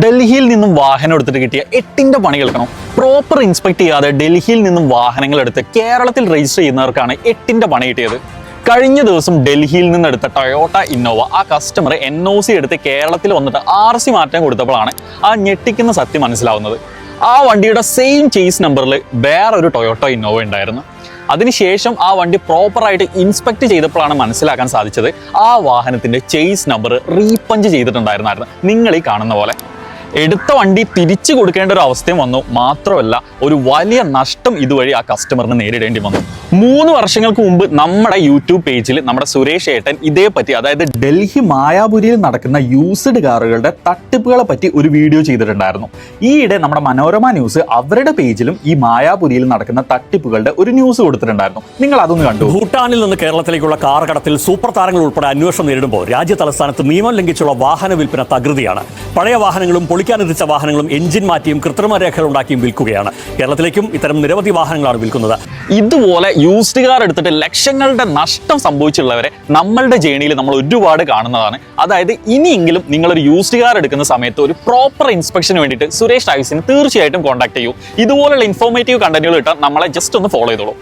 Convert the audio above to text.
ഡൽഹിയിൽ നിന്നും വാഹനം എടുത്തിട്ട് കിട്ടിയ എട്ടിന്റെ പണി കേൾക്കണം. പ്രോപ്പർ ഇൻസ്പെക്ട് ചെയ്യാതെ ഡൽഹിയിൽ നിന്നും വാഹനങ്ങൾ എടുത്ത് കേരളത്തിൽ രജിസ്റ്റർ ചെയ്യുന്നവർക്കാണ് എട്ടിന്റെ പണി കിട്ടിയത്. കഴിഞ്ഞ ദിവസം ഡൽഹിയിൽ നിന്ന് എടുത്ത ടൊയോട്ട ഇന്നോവ ആ കസ്റ്റമർ എൻ ഒ സി എടുത്ത് കേരളത്തിൽ വന്നിട്ട് ആർ സി മാറ്റം കൊടുത്തപ്പോഴാണ് ആ ഞെട്ടിക്കുന്ന സത്യം മനസ്സിലാവുന്നത്. ആ വണ്ടിയുടെ സെയിം ചേസ് നമ്പറിൽ വേറൊരു ടൊയോട്ട ഇന്നോവ ഉണ്ടായിരുന്നു. അതിനുശേഷം ആ വണ്ടി പ്രോപ്പറായിട്ട് ഇൻസ്പെക്ട് ചെയ്തപ്പോഴാണ് മനസ്സിലാക്കാൻ സാധിച്ചത് ആ വാഹനത്തിന്റെ ചേസ് നമ്പർ റീപഞ്ച് ചെയ്തിട്ടുണ്ടായിരുന്നായിരുന്നു. നിങ്ങൾ ഈ കാണുന്ന പോലെ. എടുത്ത വണ്ടി തിരിച്ചു കൊടുക്കേണ്ട ഒരു അവസ്ഥയും വന്നു. മാത്രമല്ല ഒരു വലിയ നഷ്ടം ഇതുവഴി ആ കസ്റ്റമറിന് നേരിടേണ്ടി വന്നു. മൂന്ന് വർഷങ്ങൾക്ക് മുമ്പ് നമ്മുടെ യൂട്യൂബ് പേജിൽ നമ്മുടെ സുരേഷ് ഏട്ടൻ ഇതേപ്പറ്റി അതായത് ഡൽഹി മായാപുരിയിൽ നടക്കുന്ന യൂസ്ഡ് കാറുകളുടെ തട്ടിപ്പുകളെ പറ്റി ഒരു വീഡിയോ ചെയ്തിട്ടുണ്ടായിരുന്നു. ഈയിടെ നമ്മുടെ മനോരമ ന്യൂസ് അവരുടെ പേജിലും ഈ മായാപുരിയിൽ നടക്കുന്ന തട്ടിപ്പുകളുടെ ഒരു ന്യൂസ് കൊടുത്തിട്ടുണ്ടായിരുന്നു. നിങ്ങൾ അതൊന്ന് കണ്ടു. ഭൂട്ടാനിൽ നിന്ന് കേരളത്തിലേക്കുള്ള കാർ കടത്തിൽ സൂപ്പർ താരങ്ങൾ ഉൾപ്പെടെ അന്വേഷണം നേരിടുമ്പോൾ രാജ്യ തലസ്ഥാനത്ത് നിയമം ലംഘിച്ചുള്ള വാഹന വിൽപ്പന തകൃതിയാണ്. പഴയ വാഹനങ്ങളും പൊളിക്കാനെത്തിച്ച വാഹനങ്ങളും എഞ്ചിൻ മാറ്റിയും കൃത്രിമ രേഖകൾ ഉണ്ടാക്കിയും വിൽക്കുകയാണ്. കേരളത്തിലേക്കും ഇത്തരം നിരവധി വാഹനങ്ങളാണ് വിൽക്കുന്നത്. ഇതുപോലെ യൂസ്ഡ് കാർ എടുത്തിട്ട് ലക്ഷങ്ങളുടെ നഷ്ടം സംഭവിച്ചുള്ളവരെ നമ്മളുടെ ജേണിയിൽ നമ്മൾ ഒരുപാട് കാണുന്നതാണ്. അതായത് ഇനിയെങ്കിലും നിങ്ങളൊരു യൂസ്ഡ് കാർ എടുക്കുന്ന സമയത്ത് ഒരു പ്രോപ്പർ ഇൻസ്പെക്ഷന് വേണ്ടിയിട്ട് സുരേഷ് ടൈസിന് തീർച്ചയായിട്ടും കോൺടാക്ട് ചെയ്യൂ. ഇതുപോലുള്ള ഇൻഫോർമേറ്റീവ് കണ്ടന്റുകൾ കിട്ടാൻ നമ്മളെ ജസ്റ്റ് ഒന്ന് ഫോളോ ചെയ്തോളൂ.